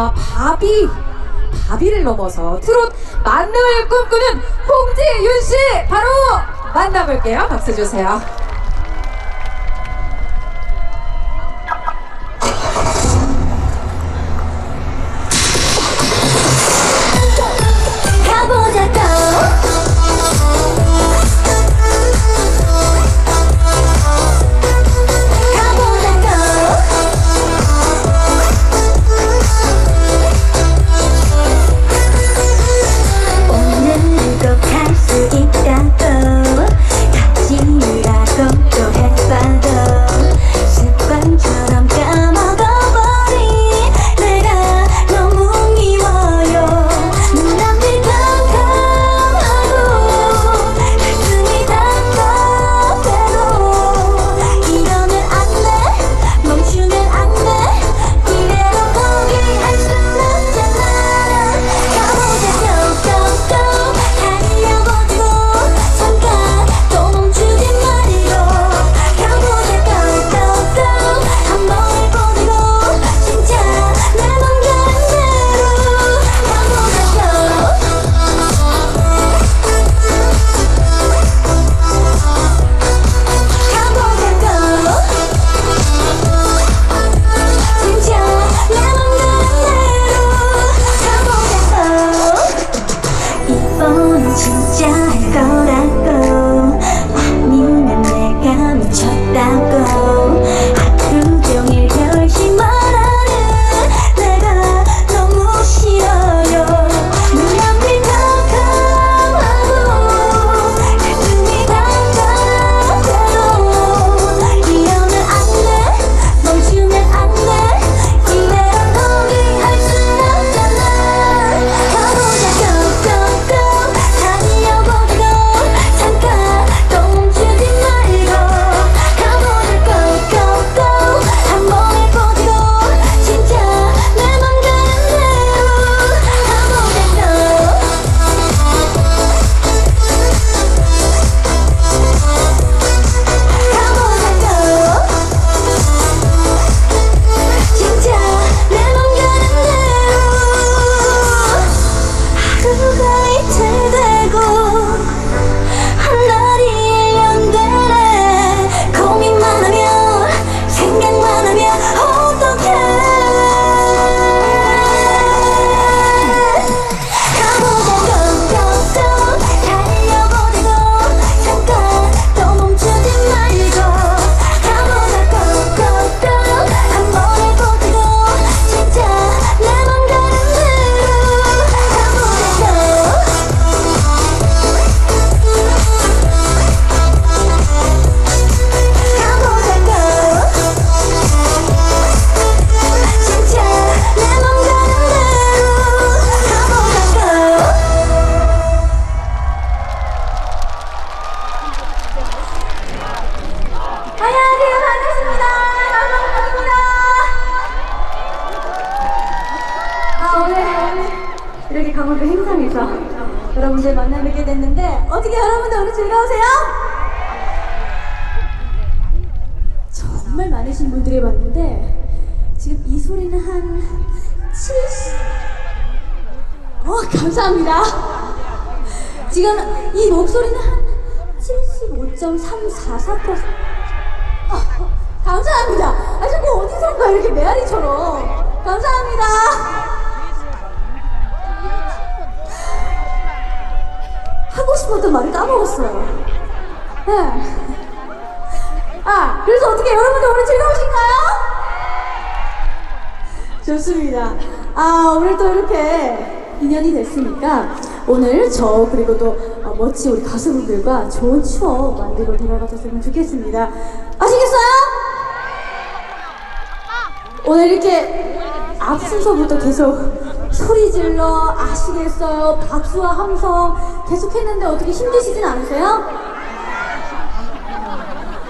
아, 바비 바비를 넘어서 트롯 만능을 꿈꾸는 홍지윤 씨 바로 만나볼게요. 박수 주세요. 70... 어 감사합니다 지금 이 목소리는 한 75.344% 어, 감사합니다. 아, 자꾸 어디선가 이렇게 메아리처럼. 감사합니다. 하고 싶었던 말을 까먹었어요. 네. 아, 그래서 어떻게 여러분들 오늘 즐거우신가요? 좋습니다. 아, 오늘 또 이렇게 인연이 됐으니까 오늘 저 그리고 또 어, 멋진 우리 가수분들과 좋은 추억 만들고 돌아가셨으면 좋겠습니다. 아시겠어요? 오늘 이렇게 앞 순서부터 계속 소리 질러 아시겠어요? 박수와 함성 계속 했는데 어떻게 힘드시진 않으세요?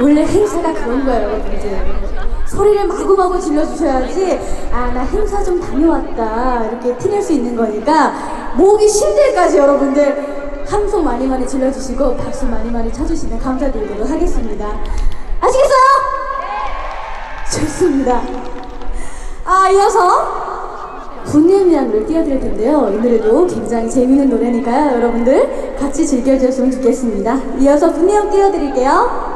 원래 행사가 그런 거예요, 여러분들. 소리를 마구마구 질러주셔야지, 아, 나 행사 좀 다녀왔다. 이렇게 티낼 수 있는 거니까, 목이 쉴 때까지 여러분들 함성 많이 많이 질러주시고, 박수 많이 많이 쳐주시면 감사드리도록 하겠습니다. 아시겠어요? 좋습니다. 아, 이어서 노래 띄워드릴 텐데요. 이 노래도 굉장히 재밌는 노래니까요. 여러분들 같이 즐겨주셨으면 좋겠습니다. 이어서 분념 띄워드릴게요.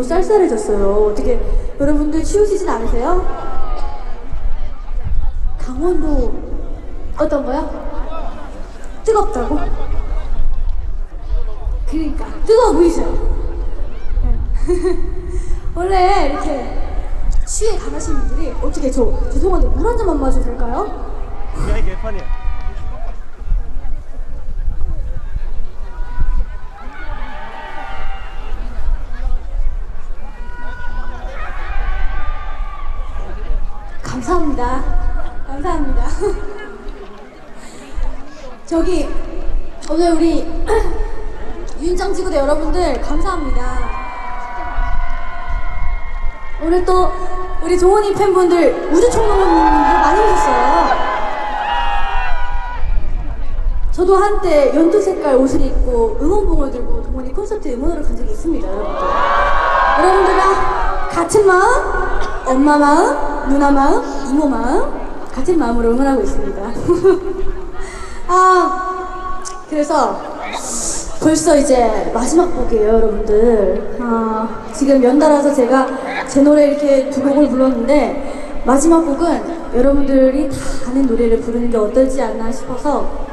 매우 쌀쌀해졌어요. 어떻게 여러분들 추우시진 않으세요? 강원도 어떤 거요? 뜨겁다고? 그러니까 뜨거워 보이죠? 원래 이렇게 추위에 강하신 분들이 어떻게 저 죄송한데 물 한 잔만 마셔도 될까요? 야이 개판이야. 감사합니다. 감사합니다. 저기 오늘 우리 윤장 지구대 여러분들 감사합니다. 오늘 또 우리 종원이 팬분들 우주 총무분들 많이 오셨어요. 저도 한때 연두 색깔 옷을 입고 응원봉을 들고 동원이 콘서트 응원하러 간 적이 있습니다, 여러분들. 여러분들과 같은 마음, 엄마 마음, 누나 마음, 이모 마음, 같은 마음으로 응원하고 있습니다. 아, 그래서 벌써 이제 마지막 곡이에요, 여러분들. 아, 지금 연달아서 제가 제 노래 이렇게 두 곡을 불렀는데, 마지막 곡은 여러분들이 다 아는 노래를 부르는 게 어떨지 않나 싶어서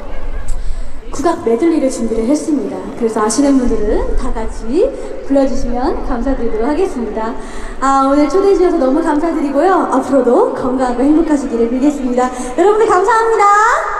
국악 메들리를 준비를 했습니다. 그래서 아시는 분들은 다 같이 불러주시면 감사드리도록 하겠습니다. 아, 오늘 초대해 주셔서 너무 감사드리고요. 앞으로도 건강하고 행복하시기를 빌겠습니다. 여러분들 감사합니다.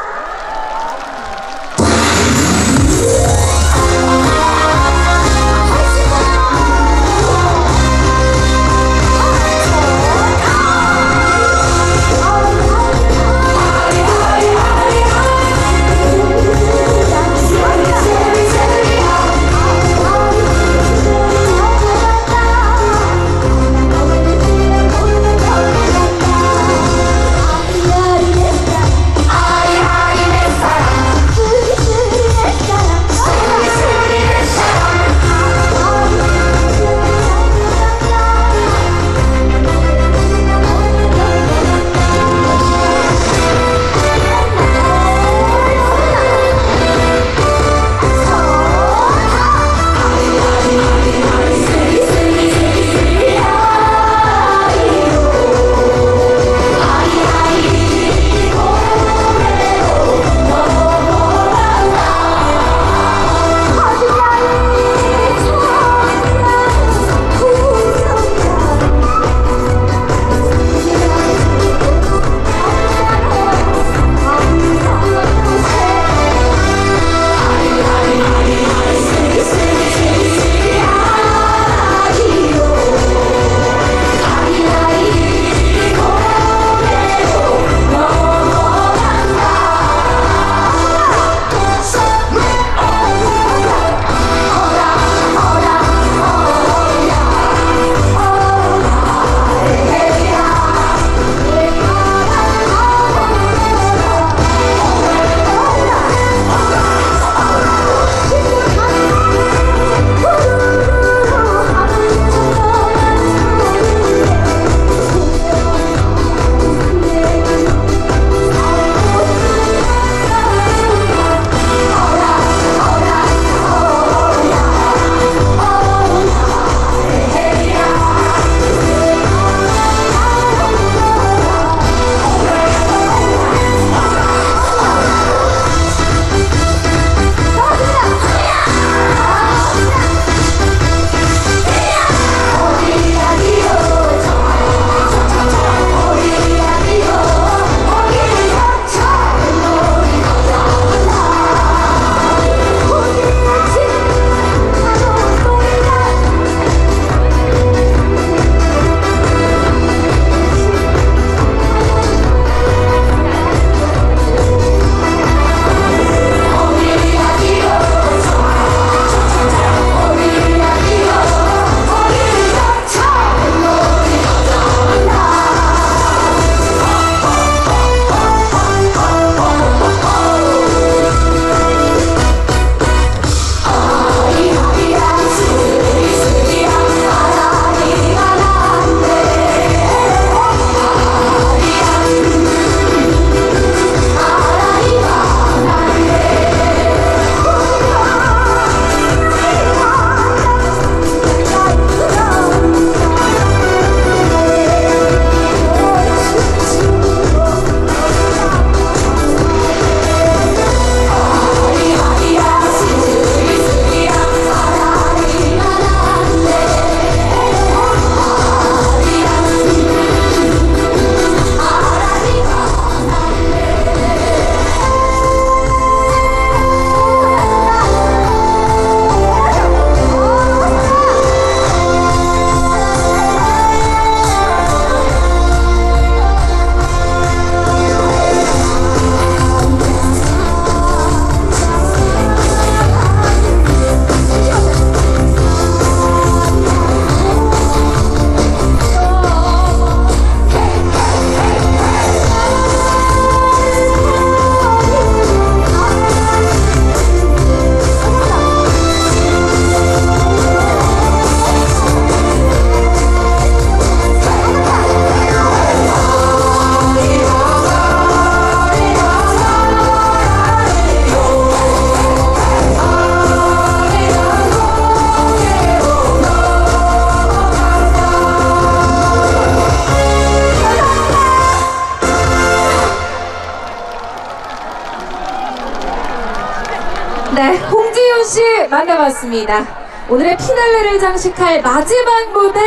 만나봤습니다. 오늘의 피날레를 장식할 마지막 무대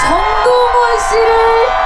정동원 씨를